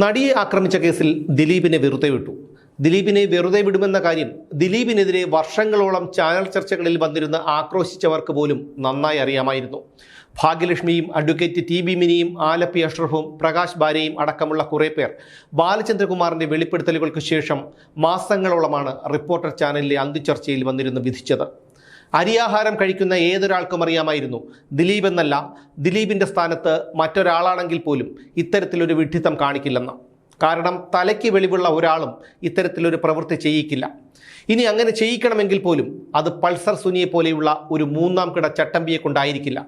നടിയെ ആക്രമിച്ച കേസിൽ ദിലീപിനെ വെറുതെ വിട്ടു. ദിലീപിനെ വെറുതെ വിടുമെന്ന കാര്യം ദിലീപിനെതിരെ വർഷങ്ങളോളം ചാനൽ ചർച്ചകളിൽ വന്നിരുന്ന ആക്രോശിച്ചവർക്ക് പോലും നന്നായി അറിയാമായിരുന്നു. ഭാഗ്യലക്ഷ്മിയും അഡ്വക്കേറ്റ് ടി ബി മിനിയും ആലപ്പി അഷ്റഫും പ്രകാശ് ബാരയും അടക്കമുള്ള കുറേ പേർ ബാലചന്ദ്രകുമാറിന്റെ വെളിപ്പെടുത്തലുകൾക്ക് ശേഷം മാസങ്ങളോളമാണ് റിപ്പോർട്ടർ ചാനലിലെ അന്തിച്ചർച്ചയിൽ വന്നിരുന്ന് വിധിച്ചത്. അരിയാഹാരം കഴിക്കുന്ന ഏതൊരാൾക്കും അറിയാമായിരുന്നു. ദിലീപ് എന്നല്ല ദിലീപിന്റെ സ്ഥാനത്ത് മറ്റൊരാളാണെങ്കിൽ പോലും ഇത്തരത്തിലൊരു വിഡ്ഢിത്തം കാണിക്കില്ലെന്ന്. കാരണം തലയ്ക്ക് വെളിവുള്ള ഒരാളും ഇത്തരത്തിലൊരു പ്രവൃത്തി ചെയ്യിക്കില്ല. ഇനി അങ്ങനെ ചെയ്യിക്കണമെങ്കിൽ പോലും അത് പൾസർ സുനിയെ പോലെയുള്ള ഒരു മൂന്നാം കിട ചട്ടമ്പിയെ കൊണ്ടായിരിക്കില്ല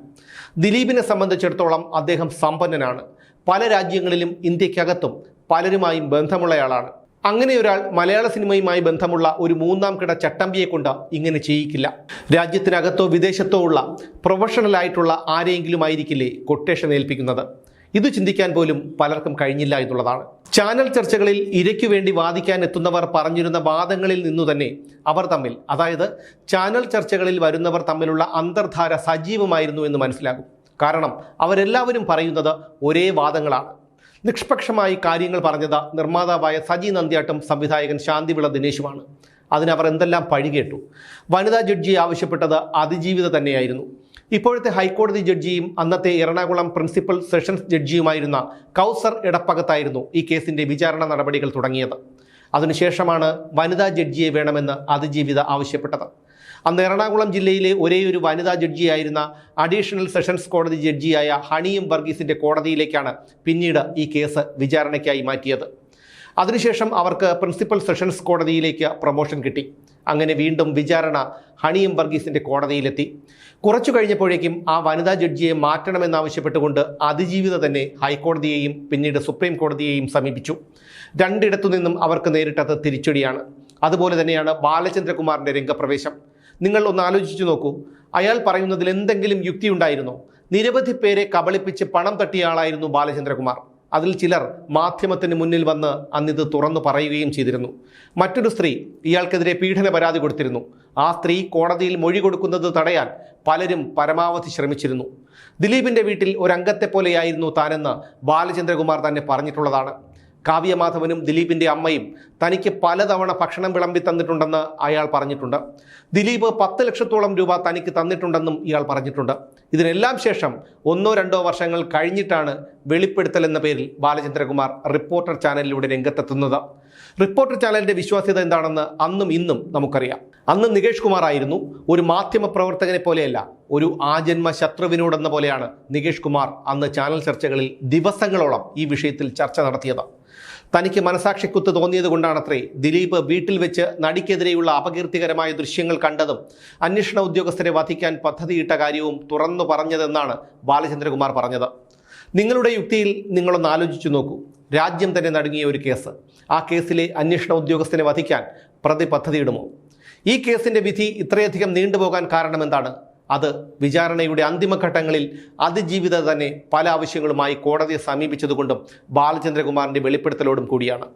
ദിലീപിനെ സംബന്ധിച്ചിടത്തോളം അദ്ദേഹം സമ്പന്നനാണ്. പല രാജ്യങ്ങളിലും ഇന്ത്യക്കകത്തും പലരുമായും ബന്ധമുള്ളയാളാണ്. അങ്ങനെ ഒരാൾ മലയാള സിനിമയുമായി ബന്ധമുള്ള ഒരു മൂന്നാം കിട ചട്ടമ്പിയെ കൊണ്ട് ഇങ്ങനെ ചെയ്യിക്കില്ല. രാജ്യത്തിനകത്തോ വിദേശത്തോ ഉള്ള പ്രൊഫഷണൽ ആയിട്ടുള്ള ആരെയെങ്കിലും ആയിരിക്കില്ലേ കൊട്ടേഷൻ ഏൽപ്പിക്കുന്നത്? ഇത് ചിന്തിക്കാൻ പോലും പലർക്കും കഴിഞ്ഞില്ല എന്നുള്ളതാണ്. ചാനൽ ചർച്ചകളിൽ ഇരയ്ക്കു വേണ്ടി വാദിക്കാൻ എത്തുന്നവർ പറഞ്ഞിരുന്ന വാദങ്ങളിൽ നിന്നു തന്നെ അവർ തമ്മിൽ അതായത് ചാനൽ ചർച്ചകളിൽ വരുന്നവർ തമ്മിലുള്ള അന്തർധാര സജീവമായിരുന്നു എന്ന് മനസ്സിലാകും. കാരണം അവരെല്ലാവരും പറയുന്നത് ഒരേ വാദങ്ങളാണ്. നിഷ്പക്ഷമായി കാര്യങ്ങൾ പറഞ്ഞത് നിർമ്മാതാവായ സജി നന്ദ്യാട്ടും സംവിധായകൻ ശാന്തിവിള ദിനേശുമാണ്. അതിനവർ എന്തെല്ലാം പഴികേട്ടു വനിതാ ജഡ്ജി ആവശ്യപ്പെട്ടത് അതിജീവിത തന്നെയായിരുന്നു. ഇപ്പോഴത്തെ ഹൈക്കോടതി ജഡ്ജിയും അന്നത്തെ എറണാകുളം പ്രിൻസിപ്പൽ സെഷൻസ് ജഡ്ജിയുമായിരുന്ന കൗസർ ഇടപ്പകത്തായിരുന്നു ഈ കേസിന്റെ വിചാരണ നടപടികൾ തുടങ്ങിയത്. അതിനുശേഷമാണ് വനിതാ ജഡ്ജിയെ വേണമെന്ന് അതിജീവിത ആവശ്യപ്പെട്ടത്. അന്ന് എറണാകുളം ജില്ലയിലെ ഒരേ ഒരു വനിതാ ജഡ്ജിയായിരുന്ന അഡീഷണൽ സെഷൻസ് കോടതി ജഡ്ജിയായ ഹണിയും വർഗീസിന്റെ കോടതിയിലേക്കാണ് പിന്നീട് ഈ കേസ് വിചാരണയ്ക്കായി മാറ്റിയത്. അതിനുശേഷം അവർക്ക് പ്രിൻസിപ്പൽ സെഷൻസ് കോടതിയിലേക്ക് പ്രൊമോഷൻ കിട്ടി. അങ്ങനെ വീണ്ടും വിചാരണ ഹണിയും വർഗീസിന്റെ കോടതിയിലെത്തി. കുറച്ചു കഴിഞ്ഞപ്പോഴേക്കും ആ വനിതാ ജഡ്ജിയെ മാറ്റണമെന്നാവശ്യപ്പെട്ടുകൊണ്ട് അതിജീവിത തന്നെ ഹൈക്കോടതിയെയും പിന്നീട് സുപ്രീം കോടതിയെയും സമീപിച്ചു. രണ്ടിടത്തു നിന്നും അവർക്ക് നേരിട്ടത് തിരിച്ചടിയാണ്. അതുപോലെ തന്നെയാണ് ബാലചന്ദ്രകുമാറിന്റെ രംഗപ്രവേശം. നിങ്ങൾ ഒന്ന് ആലോചിച്ചു നോക്കൂ. അയാൾ പറയുന്നതിൽ എന്തെങ്കിലും യുക്തി ഉണ്ടായിരുന്നോ? നിരവധി പേരെ കബളിപ്പിച്ച് പണം തട്ടിയ ആളായിരുന്നു ബാലചന്ദ്രകുമാർ. അതിൽ ചിലർ മാധ്യമത്തിന് മുന്നിൽ വന്ന് അന്നിത് തുറന്നു പറയുകയും ചെയ്തിരുന്നു. മറ്റൊരു സ്ത്രീ ഇയാൾക്കെതിരെ പീഡന പരാതി കൊടുത്തിരുന്നു. ആ സ്ത്രീ കോടതിയിൽ മൊഴി കൊടുക്കുന്നത് തടയാൻ പലരും പരമാവധി ശ്രമിച്ചിരുന്നു. ദിലീപിന്റെ വീട്ടിൽ ഒരംഗത്തെ പോലെയായിരുന്നു താനെന്ന് ബാലചന്ദ്രകുമാർ തന്നെ പറഞ്ഞിട്ടുള്ളതാണ്. കാവ്യമാധവനും ദിലീപിന്റെ അമ്മയും തനിക്ക് പലതവണ ഭക്ഷണം വിളമ്പി തന്നിട്ടുണ്ടെന്ന് അയാൾ പറഞ്ഞിട്ടുണ്ട്. ദിലീപ് പത്ത് ലക്ഷത്തോളം രൂപ തനിക്ക് തന്നിട്ടുണ്ടെന്നും ഇയാൾ പറഞ്ഞിട്ടുണ്ട്. ഇതിനെല്ലാം ശേഷം ഒന്നോ രണ്ടോ വർഷങ്ങൾ കഴിഞ്ഞിട്ടാണ് വെളിപ്പെടുത്തൽ എന്ന പേരിൽ ബാലചന്ദ്രകുമാർ റിപ്പോർട്ടർ ചാനലിലൂടെ രംഗത്തെത്തുന്നത്. റിപ്പോർട്ടർ ചാനലിന്റെ വിശ്വാസ്യത എന്താണെന്ന് അന്നും ഇന്നും നമുക്കറിയാം. അന്ന് നികേഷ് കുമാർ ആയിരുന്നു ഒരു മാധ്യമ പ്രവർത്തകനെ പോലെയല്ല ഒരു ആജന്മ ശത്രുവിനോടെന്ന പോലെയാണ് നികേഷ് കുമാർ അന്ന് ചാനൽ ചർച്ചകളിൽ ദിവസങ്ങളോളം ഈ വിഷയത്തിൽ ചർച്ച നടത്തിയത്. തനിക്ക് മനസാക്ഷിക്കുത്ത് തോന്നിയത് കൊണ്ടാണത്രേ ദിലീപ് വീട്ടിൽ വെച്ച് നടിക്കെതിരെയുള്ള അപകീർത്തികരമായ ദൃശ്യങ്ങൾ കണ്ടതും അന്വേഷണ ഉദ്യോഗസ്ഥരെ വധിക്കാൻ പദ്ധതിയിട്ട കാര്യവും തുറന്നു പറഞ്ഞതെന്നാണ് ബാലചന്ദ്രകുമാർ പറഞ്ഞത്. നിങ്ങളുടെ യുക്തിയിൽ നിങ്ങളൊന്ന് ആലോചിച്ചു നോക്കൂ. രാജ്യം തന്നെ നടുങ്ങിയ ഒരു കേസ്. ആ കേസിലെ അന്വേഷണ ഉദ്യോഗസ്ഥനെ വധിക്കാൻ പ്രതി പദ്ധതിയിടുമോ? ഈ കേസിന്റെ വിധി ഇത്രയധികം നീണ്ടുപോകാൻ കാരണമെന്താണ്? അത് വിചാരണയുടെ അന്തിമഘട്ടങ്ങളിൽ അതിജീവിത തന്നെ പല ആവശ്യങ്ങളുമായി കോടതിയെ സമീപിച്ചതുകൊണ്ടും ബാലചന്ദ്രകുമാറിന്റെ വെളിപ്പെടുത്തലോടും കൂടിയാണ്.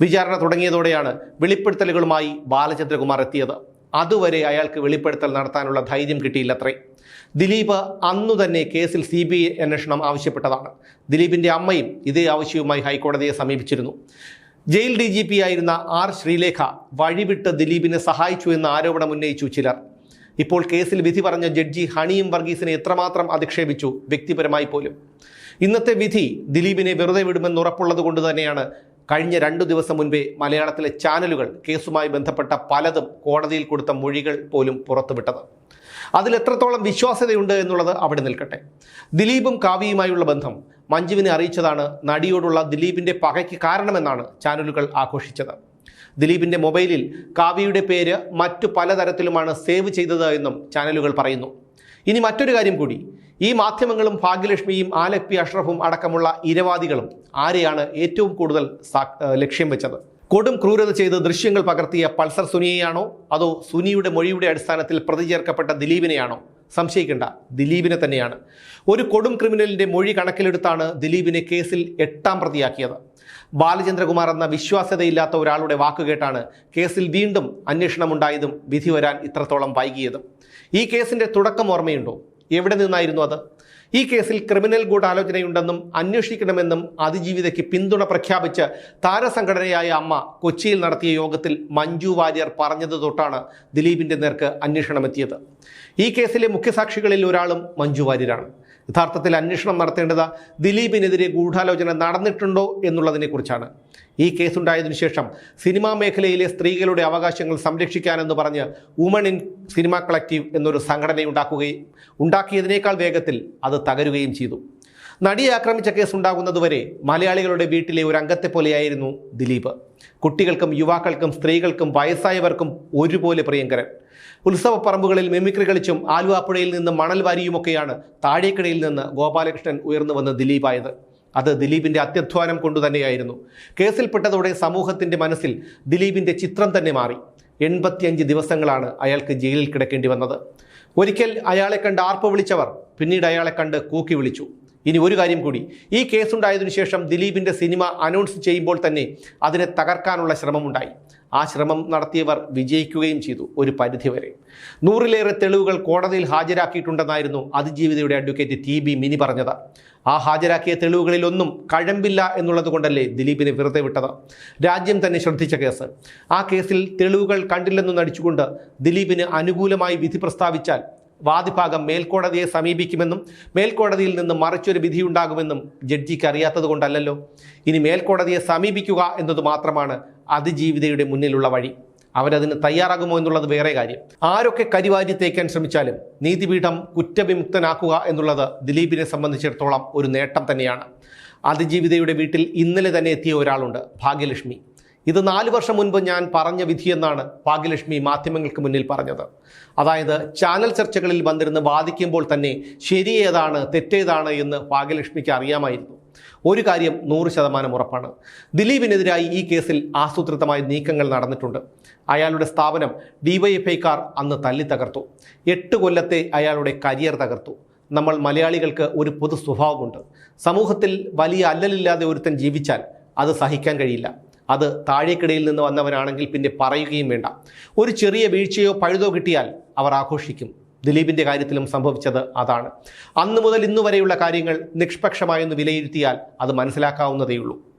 വിചാരണ തുടങ്ങിയതോടെയാണ് വെളിപ്പെടുത്തലുകളുമായി ബാലചന്ദ്രകുമാർ എത്തിയത്. അതുവരെ അയാൾക്ക് വെളിപ്പെടുത്തൽ നടത്താനുള്ള ധൈര്യം കിട്ടിയില്ലത്രേ. ദിലീപ് അന്നു തന്നെ കേസിൽ സി ബി ഐ അന്വേഷണം ആവശ്യപ്പെട്ടതാണ്. ദിലീപിന്റെ അമ്മയും ഇതേ ആവശ്യവുമായി ഹൈക്കോടതിയെ സമീപിച്ചിരുന്നു. ജയിൽ ഡി ജി പി ആയിരുന്ന ആർ ശ്രീലേഖ വഴിവിട്ട് ദിലീപിനെ സഹായിച്ചു എന്ന ആരോപണം ഉന്നയിച്ചു ചിലർ. ഇപ്പോൾ കേസിൽ വിധി പറഞ്ഞ ജഡ്ജി ഹണിയും വർഗീസിനെ എത്രമാത്രം അധിക്ഷേപിച്ചു? വ്യക്തിപരമായി പോലും. ഇന്നത്തെ വിധി ദിലീപിനെ വെറുതെ വിടുമെന്ന് ഉറപ്പുള്ളത് കൊണ്ട് തന്നെയാണ് കഴിഞ്ഞ രണ്ടു ദിവസം മുൻപേ മലയാളത്തിലെ ചാനലുകൾ കേസുമായി ബന്ധപ്പെട്ട പലതും കോടതിയിൽ കൊടുത്ത മൊഴികൾ പോലും പുറത്തുവിട്ടത്. അതിൽ എത്രത്തോളം വിശ്വാസ്യതയുണ്ട് എന്നുള്ളത് അവിടെ നിൽക്കട്ടെ. ദിലീപും കാവ്യയുമായുള്ള ബന്ധം മഞ്ജുവിനെ അറിയിച്ചതാണ് നടിയോടുള്ള ദിലീപിന്റെ പകയ്ക്ക് കാരണമെന്നാണ് ചാനലുകൾ ആഘോഷിച്ചത്. ദിലീപിന്റെ മൊബൈലിൽ കാവ്യയുടെ പേര് മറ്റു പലതരത്തിലുമാണ് സേവ് ചെയ്തത് എന്നും ചാനലുകൾ പറയുന്നു. ഇനി മറ്റൊരു കാര്യം കൂടി. ഈ മാധ്യമങ്ങളും ഭാഗ്യലക്ഷ്മിയും ആലപ്പി അഷ്റഫും അടക്കമുള്ള ഇരവാദികളും ആരെയാണ് ഏറ്റവും കൂടുതൽ ലക്ഷ്യം വെച്ചത്? കൊടും ക്രൂരത ചെയ്ത് ദൃശ്യങ്ങൾ പകർത്തിയ പൾസർ സുനിയെയാണോ? അതോ സുനിയുടെ മൊഴിയുടെ അടിസ്ഥാനത്തിൽ പ്രതി ചേർക്കപ്പെട്ട ദിലീപിനെയാണോ? സംശയിക്കേണ്ട. ദിലീപിനെ തന്നെയാണ്. ഒരു കൊടും ക്രിമിനലിന്റെ മൊഴി കണക്കിലെടുത്താണ് ദിലീപിനെ കേസിൽ എട്ടാം പ്രതിയാക്കിയത്. ബാലചന്ദ്രകുമാർ എന്ന വിശ്വാസ്യതയില്ലാത്ത ഒരാളുടെ വാക്കുകേട്ടാണ് കേസിൽ വീണ്ടും അന്വേഷണമുണ്ടായതും വിധി വരാൻ ഇത്രത്തോളം വൈകിയതും. ഈ കേസിന്റെ തുടക്കം ഓർമ്മയുണ്ടോ? എവിടെ നിന്നായിരുന്നു അത്? ഈ കേസിൽ ക്രിമിനൽ ഗൂഢാലോചനയുണ്ടെന്നും അന്വേഷിക്കണമെന്നും അതിജീവിതയ്ക്ക് പിന്തുണ പ്രഖ്യാപിച്ച് താരസംഘടനയായ അമ്മ കൊച്ചിയിൽ നടത്തിയ യോഗത്തിൽ മഞ്ജു വാര്യർ പറഞ്ഞത് തൊട്ടാണ് ദിലീപിന്റെ നേർക്ക് അന്വേഷണമെത്തിയത്. ഈ കേസിലെ മുഖ്യസാക്ഷികളിൽ ഒരാളും മഞ്ജു വാര്യരാണ്. യഥാർത്ഥത്തിൽ അന്വേഷണം നടത്തേണ്ടത് ദിലീപിനെതിരെ ഗൂഢാലോചന നടന്നിട്ടുണ്ടോ എന്നുള്ളതിനെക്കുറിച്ചാണ് ഈ കേസുണ്ടായതിനു ശേഷം സിനിമാ മേഖലയിലെ സ്ത്രീകളുടെ അവകാശങ്ങൾ സംരക്ഷിക്കാനെന്ന് പറഞ്ഞ് വുമൺ ഇൻ സിനിമ കളക്റ്റീവ് എന്നൊരു സംഘടനയുണ്ടാക്കുകയും ഉണ്ടാക്കിയതിനേക്കാൾ വേഗത്തിൽ അത് തകരുകയും ചെയ്തു. നടിയെ ആക്രമിച്ച കേസ് ഉണ്ടാകുന്നതുവരെ മലയാളികളുടെ വീട്ടിലെ ഒരു അംഗത്തെ പോലെയായിരുന്നു ദിലീപ്. കുട്ടികൾക്കും യുവാക്കൾക്കും സ്ത്രീകൾക്കും വയസ്സായവർക്കും ഒരുപോലെ പ്രിയങ്കരൻ. ഉത്സവപ്പറമ്പുകളിൽ മിമിക്രി കളിച്ചും ആലുവാപ്പുഴയിൽ നിന്ന് മണൽ വാരിയുമൊക്കെയാണ് താഴേക്കടയിൽ നിന്ന് ഗോപാലകൃഷ്ണൻ ഉയർന്നു വന്ന് ദിലീപായത്. അത് ദിലീപിന്റെ അത്യധ്വാനം കൊണ്ടുതന്നെയായിരുന്നു കേസിൽപ്പെട്ടതോടെ സമൂഹത്തിന്റെ മനസ്സിൽ ദിലീപിന്റെ ചിത്രം തന്നെ മാറി. എൺപത്തിയഞ്ച് ദിവസങ്ങളാണ് അയാൾക്ക് ജയിലിൽ കിടക്കേണ്ടി വന്നത്. ഒരിക്കൽ അയാളെ കണ്ട് ആർപ്പ് വിളിച്ചവർ പിന്നീട് അയാളെ കണ്ട് കൂക്കി വിളിച്ചു. ഇനി ഒരു കാര്യം കൂടി. ഈ കേസുണ്ടായതിനു ശേഷം ദിലീപിന്റെ സിനിമ അനൗൺസ് ചെയ്യുമ്പോൾ തന്നെ അതിനെ തകർക്കാനുള്ള ശ്രമമുണ്ടായി. ആ ശ്രമം നടത്തിയവർ വിജയിക്കുകയും ചെയ്തു ഒരു പരിധിവരെ നൂറിലേറെ തെളിവുകൾ കോടതിയിൽ ഹാജരാക്കിയിട്ടുണ്ടെന്നായിരുന്നു അതിജീവിതയുടെ അഡ്വക്കേറ്റ് ടി ബി മിനി പറഞ്ഞത്. ആ ഹാജരാക്കിയ തെളിവുകളിലൊന്നും കഴമ്പില്ല എന്നുള്ളത് കൊണ്ടല്ലേ ദിലീപിനെ വെറുതെ വിട്ടത്? രാജ്യം തന്നെ ശ്രദ്ധിച്ച കേസ്. ആ കേസിൽ തെളിവുകൾ കണ്ടില്ലെന്ന് നടിച്ചുകൊണ്ട് ദിലീപിന് അനുകൂലമായി വിധി പ്രസ്താവിച്ചാൽ വാദിഭാഗം മേൽക്കോടതിയെ സമീപിക്കുമെന്നും മേൽക്കോടതിയിൽ നിന്ന് മറിച്ചൊരു വിധിയുണ്ടാകുമെന്നും ജഡ്ജിക്ക് അറിയാത്തത് കൊണ്ടല്ലല്ലോ. ഇനി മേൽക്കോടതിയെ സമീപിക്കുക എന്നത് മാത്രമാണ് അതിജീവിതയുടെ മുന്നിലുള്ള വഴി. അവരതിന് തയ്യാറാകുമോ എന്നുള്ളത് വേറെ കാര്യം. ആരൊക്കെ കരിവാരി തേക്കാൻ ശ്രമിച്ചാലും നീതിപീഠം കുറ്റവിമുക്തനാക്കുക എന്നുള്ളത് ദിലീപിനെ സംബന്ധിച്ചിടത്തോളം ഒരു നേട്ടം തന്നെയാണ്. അതിജീവിതയുടെ വീട്ടിൽ ഇന്നലെ തന്നെ എത്തിയ ഒരാളുണ്ട് ഭാഗ്യലക്ഷ്മി. ഇത് നാല് വർഷം മുൻപ് ഞാൻ പറഞ്ഞ വിധിയെന്നാണ് ഭാഗ്യലക്ഷ്മി മാധ്യമങ്ങൾക്ക് മുന്നിൽ പറഞ്ഞത്. അതായത് ചാനൽ ചർച്ചകളിൽ വന്നിരുന്ന് വാദിക്കുമ്പോൾ തന്നെ ശരിയേതാണ് തെറ്റേതാണ് എന്ന് ഭാഗ്യലക്ഷ്മിക്ക് അറിയാമായിരുന്നു. ഒരു കാര്യം നൂറ് ശതമാനം ഉറപ്പാണ്. ദിലീപിനെതിരായി ഈ കേസിൽ ആസൂത്രിതമായ നീക്കങ്ങൾ നടന്നിട്ടുണ്ട്. അയാളുടെ സ്ഥാപനം ഡിവൈഎഫ്ഐക്കാർ അന്ന് തല്ലി തകർത്തു എട്ട് കൊല്ലത്തെ അയാളുടെ കരിയർ തകർത്തു. നമ്മൾ മലയാളികൾക്ക് ഒരു പൊതു സ്വഭാവമുണ്ട്. സമൂഹത്തിൽ വലിയ അല്ലലില്ലാതെ ഒരുത്തൻ ജീവിച്ചാൽ അത് സഹിക്കാൻ കഴിയില്ല. അത് താഴേക്കിടയിൽ നിന്ന് വന്നവരാണെങ്കിൽ പിന്നെ പറയുകയും വേണ്ട. ഒരു ചെറിയ വീഴ്ചയോ പഴുതോ കിട്ടിയാൽ അവർ ആഘോഷിക്കും. ദിലീപിന്റെ കാര്യത്തിലും സംഭവിച്ചത് അതാണ്. അന്നു മുതൽ ഇന്നു വരെയുള്ള കാര്യങ്ങൾ നിഷ്പക്ഷമായെന്ന് വിലയിരുത്തിയാൽ അത് മനസ്സിലാക്കാവുന്നതേയുള്ളൂ.